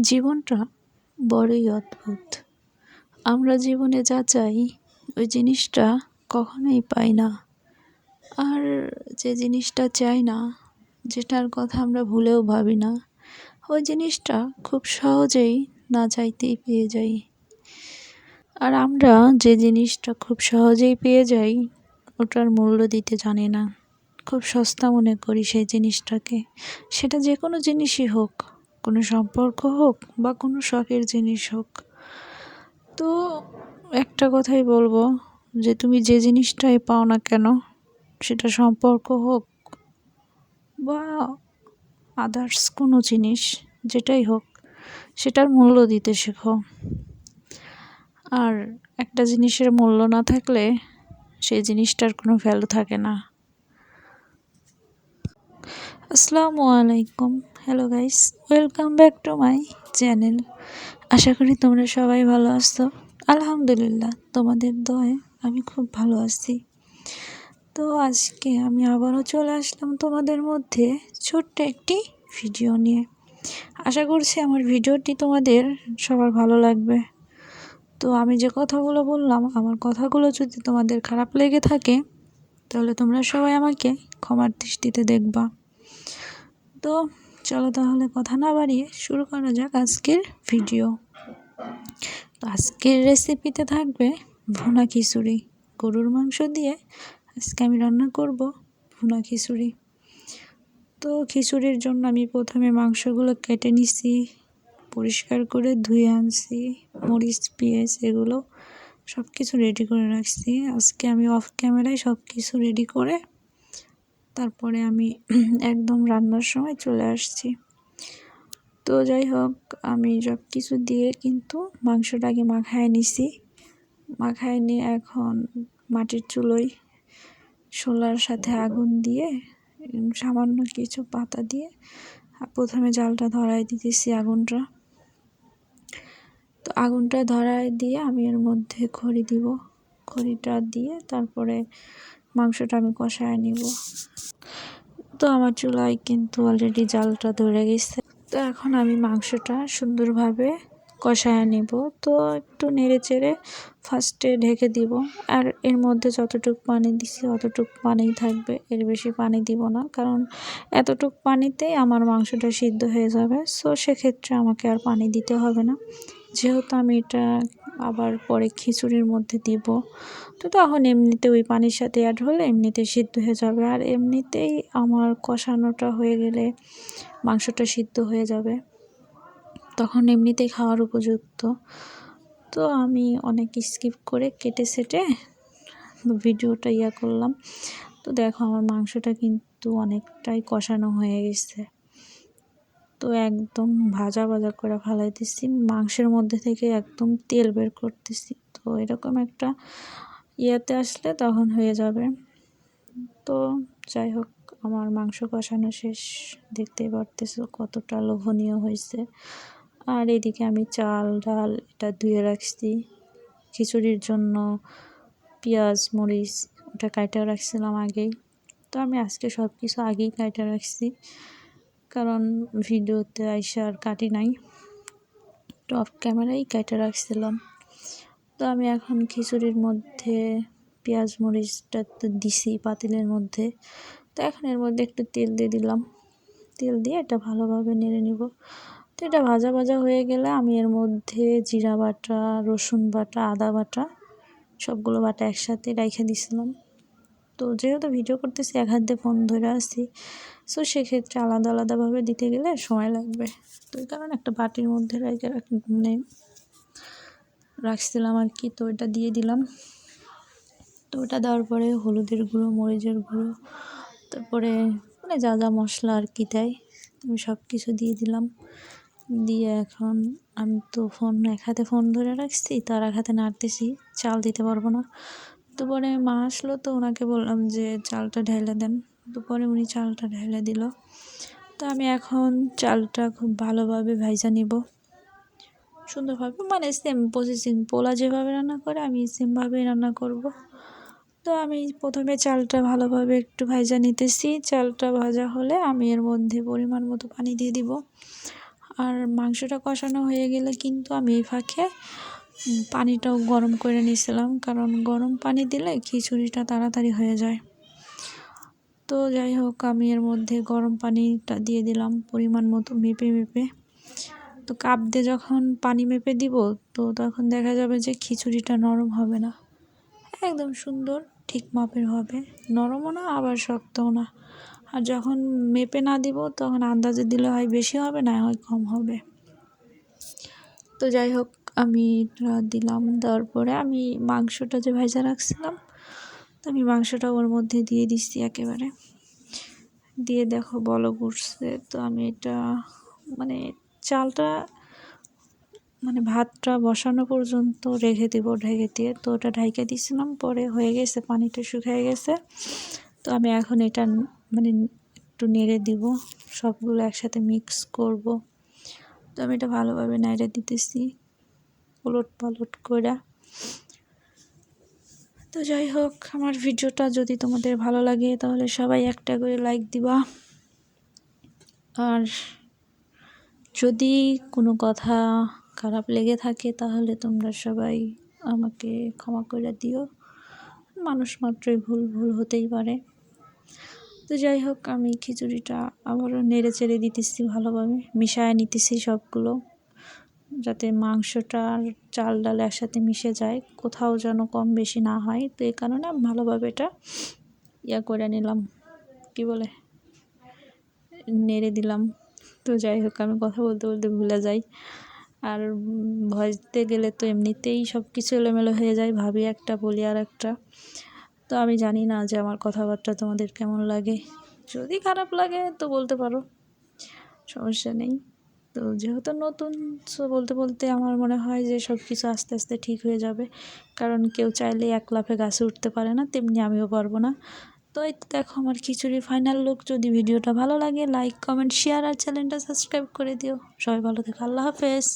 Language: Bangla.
জীবনটা বড়ই অদ্ভুত। আমরা জীবনে যা চাই, ওই জিনিসটা কখনোই পাই না। আর যে জিনিসটা চাই না, যেটার কথা আমরা ভুলেও ভাবি না, ওই জিনিসটা খুব সহজেই না চাইতেই পেয়ে যাই। আর আমরা যে জিনিসটা খুব সহজেই পেয়ে যাই, ওটার মূল্য দিতে জানি না। খুব সস্তা মনে করি সেই জিনিসটাকে। সেটা যে কোনো জিনিসই হোক কোনো সম্পর্ক হোক বা কোনো শখের জিনিস হোক। তো একটা কথাই বলব যে তুমি যে জিনিসটাই পাও না কেন, সেটা সম্পর্ক হোক বা আদার্স কোনো জিনিস, যেটাই হোক, সেটার মূল্য দিতে শেখো। আর একটা জিনিসের মূল্য না থাকলে সেই জিনিসটার কোনো ভ্যালু থাকে না। আসসালামু আলাইকুম। Hello guys welcome back to my channel আশা করি তোমরা সবাই ভালো আছো। আলহামদুলিল্লাহ, তোমাদের দয়ে আমি খুব ভালো আছি। তো আজকে আমি আবারও চলে আসলাম তোমাদের মধ্যে ছোট্ট একটি ভিডিও নিয়ে। আশা করছি আমার ভিডিওটি তোমাদের সবার ভালো লাগবে। তো আমি যে কথাগুলো বললাম, আমার কথাগুলো যদি তোমাদের খারাপ লেগে থাকে, তাহলে তোমরা সবাই আমাকে ক্ষমার দৃষ্টিতে দেখবা। তো চলো তাহলে কথা না বাড়িয়ে শুরু করা যাক আজকের ভিডিও। আজকের রেসিপিতে থাকবে ভুনা খিচুড়ি। গরুর মাংস দিয়ে আজকে আমি রান্না করব ভুনা খিচুড়ি। তো খিচুড়ির জন্য আমি প্রথমে মাংসগুলো কেটে নিছি, পরিষ্কার করে ধুয়ে আনছি, মরিচ, পেঁয়াজ এগুলো সব কিছু রেডি করে রাখছি। আজকে আমি অফ ক্যামেরায় সব কিছু রেডি করে তারপরে আমি একদম রান্নার সময় চলে আসছি। তো যাই হোক, আমি সব কিছু দিয়ে কিন্তু মাংসটাকে মাখায় নিছি। মাখায় নিয়ে এখন মাটির চুলোয় শোলার সাথে আগুন দিয়ে সামান্য কিছু পাতা দিয়ে প্রথমে জালটা ধরাই দিতেছি আগুনটা। তো আগুনটা ধরাই দিয়ে আমি এর মধ্যে খড়ি দিব। খড়িটা দিয়ে তারপরে মাংসটা আমি কষায় নিব। তো আমার চুলায় কিন্তু অলরেডি জালটা ধরে গেছে। তো এখন আমি মাংসটা সুন্দরভাবে কষায় নিব। তো একটু নেড়ে চেড়ে ফার্স্টে ঢেকে দিব। আর এর মধ্যে যতটুকু পানি দিছি অতটুকু পানি থাকবে। এর বেশি পানি দিব না। কারণ এতটুক পানিতেই আমার মাংসটা সিদ্ধ হয়ে যাবে। সো সেক্ষেত্রে আমাকে আর পানি দিতে হবে না। যেহেতু আমি এটা আবার পরে খিচুড়ির মধ্যে দিব। তো তখন এমনিতে ওই পানির সাথে অ্যাড হলে এমনিতে সিদ্ধ হয়ে যাবে। আর এমনিতেই আমার কষানোটা হয়ে গেলে মাংসটা সিদ্ধ হয়ে যাবে। তখন এমনিতেই খাওয়ার উপযুক্ত। তো আমি অনেক স্কিপ করে কেটে সেটে ভিডিওটা ইয়া করলাম। তো দেখো আমার মাংসটা কিন্তু অনেকটাই কষানো হয়ে গেছে। তো একদম ভাজা ভাজা করে দিচ্ছি মাংসের মধ্যে থেকে একদম তেল বের করতেছি। তো এরকম একটা ইয়েতে আসলে তখন হয়ে যাবে। তো যাই হোক, আমার মাংস কষানো শেষ। দেখতেই পারতেছো কতটা লোভনীয় হয়েছে। আর এদিকে আমি চাল, ডাল এটা ধুয়ে রাখছি। খিচুড়ির জন্য পেঁয়াজ, মরিচ ওটা কাইটা রাখছিলাম আগেই। তো আমি আজকে সব কিছু আগেই কাইটা রাখছি। কারণ ভিডিওতে আইসা আর কাটি নাই। টপ ক্যামেরাই কেটে রাখছিলাম। তো আমি এখন খিচুড়ির মধ্যে পেঁয়াজ মরিচটা তো দিছি পাতিলের মধ্যে। তো এখন এর মধ্যে একটু তেল দিয়ে দিলাম। তেল দিয়ে এটা ভালোভাবে নেড়ে নিব। তো এটা ভাজা ভাজা হয়ে গেলে আমি এর মধ্যে জিরা বাটা, রসুন বাটা, আদা বাটা, সবগুলো বাটা একসাথে রেখে দিছিলাম। তো যেহেতু ভিডিও করতেছি, এক হাত দিয়ে ফোন ধরে আসছি সো সেক্ষেত্রে আলাদা আলাদাভাবে দিতে গেলে সময় লাগবে। তো এই কারণে একটা বাটির মধ্যে রেখে মানে রাখছিলাম আর কি, তো এটা দিয়ে দিলাম। তো ওটা দেওয়ার পরে হলুদের গুঁড়ো, মরিচের গুঁড়ো, তারপরে মানে যা যা মশলা আর কি দেয়, আমি সব কিছু দিয়ে দিলাম। দিয়ে এখন আমি তো ফোন এক হাতে ফোন ধরে রাখছি, তার এক হাতে নাড়তেছি, চাল দিতে পারব না। তো মা আসলো তো ওনাকে বললাম যে চালটা ঢেলে দেন। তো উনি চালটা ঢেলে দিল। তো আমি এখন চালটা খুব ভালোভাবে ভাইজা নিব। সুন্দরভাবে মানে সেম প্রসেসিং পোলা যেভাবে রান্না করে আমি সেমভাবেই রান্না করব। তো আমি প্রথমে চালটা ভালোভাবে একটু ভাজা নিতেছি। চালটা ভাজা হলে আমি এর মধ্যে পরিমাণ মতো পানি দিয়ে দিব। আর মাংসটা কষানো হয়ে গেলে কিন্তু আমি এই ফাঁকে পানিটাও গরম করে নিয়েছিলাম, কারণ গরম পানি দিলে খিচুড়িটা তাড়াতাড়ি হয়ে যায়। তো যাই হোক, আমি এর মধ্যে গরম পানিটা দিয়ে দিলাম পরিমাণ মতো মেপে মেপে। তো কাপ দিয়ে যখন পানি মেপে দিব, তো তখন দেখা যাবে যে খিচুড়িটা নরম হবে না। একদম সুন্দর, ঠিক মাপের হবে। নরমও না, আবার শক্তও না। আর যখন মেপে না দিব, তখন আন্দাজে দিলে হয় বেশি হবে না হয় কম হবে। তো যাই হোক আমি দিলাম দেওয়ার পরে আমি মাংসটা যে ভাজা রাখছিলাম, তো আমি মাংসটা ওর মধ্যে দিয়ে দিচ্ছি একেবারে। দিয়ে দেখো বলো উঠছে তো আমি এটা মানে চালটা মানে ভাতটা বসানো পর্যন্ত রেখে দিব ঢেকে দিয়ে। তো ওটা ঢাইকে দিয়েছিলাম, পরে হয়ে গেছে, পানিটা শুকিয়ে গেছে। তো আমি এখন এটা মানে একটু নেড়ে দিব, সবগুলো একসাথে মিক্স করব। তো আমি এটা ভালোভাবে নেড়ে দিতেছি। উলট পালট করে তো যাই হোক আমার ভিডিওটা যদি তোমাদের ভালো লাগে, তাহলে সবাই একটা করে লাইক দিবা। আর যদি কোনো কথা খারাপ লেগে থাকে, তাহলে তোমরা সবাই আমাকে ক্ষমা করে দিও। মানুষ মাত্রই ভুল ভুল হতেই পারে। তো যাই হোক আমি খিচুড়িটা আবারও নেড়ে চেড়ে দিতেছি ভালোভাবে, মিশায় নিতেছি সবগুলো। যাতে মাংসটা আর চাল ডাল একসাথে মিশে যায়, কোথাও যেন কম বেশি না হয়। তো এই কারণে ভালোভাবে এটা ইয়া করে নিলাম। কি বলে? নেড়ে দিলাম। তো যাই হোক, আমি কথা বলতে বলতে ভুলে যাই। আর ভজতে গেলে তো এমনিতেই সব কিছু এলোমেলো হয়ে যায়, ভাবি একটা, বলি আর একটা। তো আমি জানি না যে আমার কথাবার্তা তোমাদের কেমন লাগে। যদি খারাপ লাগে তো বলতে পারো, সমস্যা নেই। তো যেহেতু নতুন, সো বলতে বলতে আমার মনে হয় যে সব কিছু আস্তে আস্তে ঠিক হয়ে যাবে। কারণ কেউ চাইলে এক লাফে গাছে উঠতে পারে না, তেমনি আমিও পারব না। তো এই দেখো আমার খিচুড়ি ফাইনাল লুক যদি ভিডিওটা ভালো লাগে লাইক কমেন্ট শেয়ার আর চ্যানেলটা সাবস্ক্রাইব করে দিও। সবাই ভালো থেকো, আল্লাহ হাফেজ।